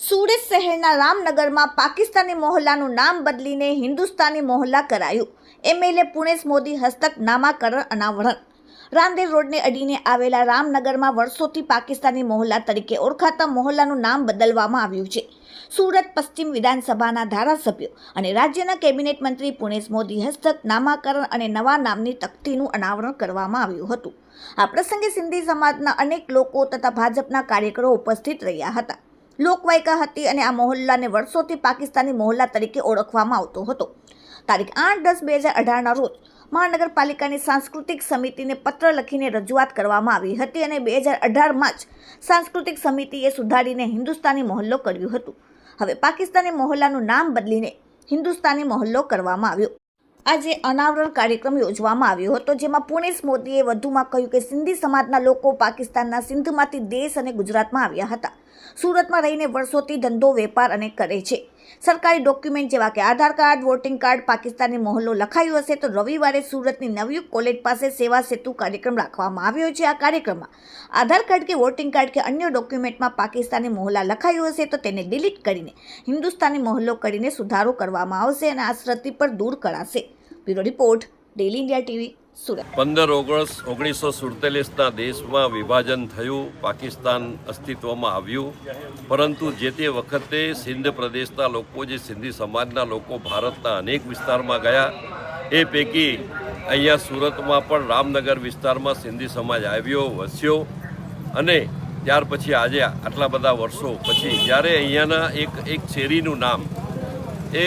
સુરત શહેરના રામનગરમાં પાકિસ્તાની મોહલ્લાનું નામ બદલીને હિન્દુસ્તાની મોહલ્લા કરાયું. એમએલએ પુણેશ મોદી હસ્તક નામાકરણ અનાવરણ. રાંદેર રોડને અડીને આવેલા રામનગરમાં વર્ષોથી પાકિસ્તાની મોહલ્લા તરીકે ઓળખાતા મોહલ્લાનું નામ બદલવામાં આવ્યું છે. સુરત પશ્ચિમ વિધાનસભાના ધારાસભ્યો અને રાજ્યના કેબિનેટ મંત્રી પુણેશ મોદી હસ્તક નામાકરણ અને નવા નામની તકતીનું અનાવરણ કરવામાં આવ્યું હતું. આ પ્રસંગે સિંધી સમાજના અનેક લોકો તથા ભાજપના કાર્યકરો ઉપસ્થિત રહ્યા હતા. લોકવાયકા હતી અને આ મોહલ્લાને વર્ષોથી પાકિસ્તાની મોહલ્લા તરીકે ઓળખવામાં આવતો હતો. તારીખ આઠ દસ બે હજાર અઢારના રોજ મહાનગરપાલિકાની સાંસ્કૃતિક સમિતિને પત્ર લખીને રજૂઆત કરવામાં આવી હતી અને બે હજાર અઢારમાં જ સાંસ્કૃતિક સમિતિએ સુધારીને હિન્દુસ્તાની મોહલ્લો કર્યું હતું. હવે પાકિસ્તાની મોહલ્લાનું નામ બદલીને હિન્દુસ્તાની મોહલ્લો કરવામાં આવ્યો. આજે અનાવરણ કાર્યક્રમ યોજવામાં આવ્યો હતો, જેમાં પુણેશ મોદીએ વધુમાં કહ્યું કે સિંધી સમાજના લોકો પાકિસ્તાનના સિંધમાંથી દેશ અને ગુજરાતમાં આવ્યા હતા. સુરતમાં રહીને વર્ષોથી ધંધો વેપાર અને કરે છે. સરકારી ડોક્યુમેન્ટ જેવા કે Aadhaar card, voting card, Pakistani મોહલ્લો લખાયું હશે તો રવિવારે સુરતની નવયુગ કોલેજ પાસે સેવા સેતુ કાર્યક્રમ રાખવામાં આવ્યો છે. આ કાર્યક્રમમાં આધાર કાર્ડ કે વોટિંગ કાર્ડ કે અન્ય ડોક્યુમેન્ટમાં પાકિસ્તાની મોહલ્લા લખાયું હશે તો તેને ડિલીટ કરીને હિન્દુસ્તાની મોહલ્લો કરીને સુધારો કરવામાં આવશે અને આ પર દૂર કરાશે. Bureau report daily India TV. Surat. પંદર ઓગસ્ટ ઓગણીસો સુડતાલીસના દેશમાં વિભાજન થયું, પાકિસ્તાન અસ્તિત્વમાં આવ્યું. પરંતુ જે તે વખતે સિંધ પ્રદેશના લોકો, જે સિંધી સમાજના લોકો ભારતના અનેક વિસ્તારમાં ગયા, એ પૈકી અહીંયા સુરતમાં પણ રામનગર વિસ્તારમાં સિંધી સમાજ આવ્યો, વસ્યો. અને ત્યાર પછી આજે આટલા બધા વર્ષો પછી, જ્યારે અહીંયાના એક એક શેરીનું નામ એ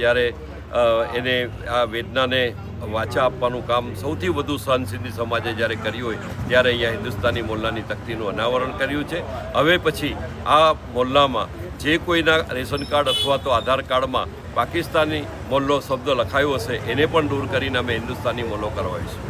જ્યારે એને આ વેદનાને વાચા આપવાનું કામ સૌથી વધુ સહન સિંધી સમાજે જ્યારે કર્યું હોય, ત્યારે અહીંયા હિન્દુસ્તાની મોલ્લાની તકતીનું અનાવરણ કર્યું છે. હવે પછી આ મોલ્લામાં જે કોઈના રેશન કાર્ડ અથવા તો આધાર કાર્ડમાં પાકિસ્તાની મોલ્લો શબ્દ લખાયો હશે, એને પણ દૂર કરીને અમે હિન્દુસ્તાની મોલ્લો કરવાઈશું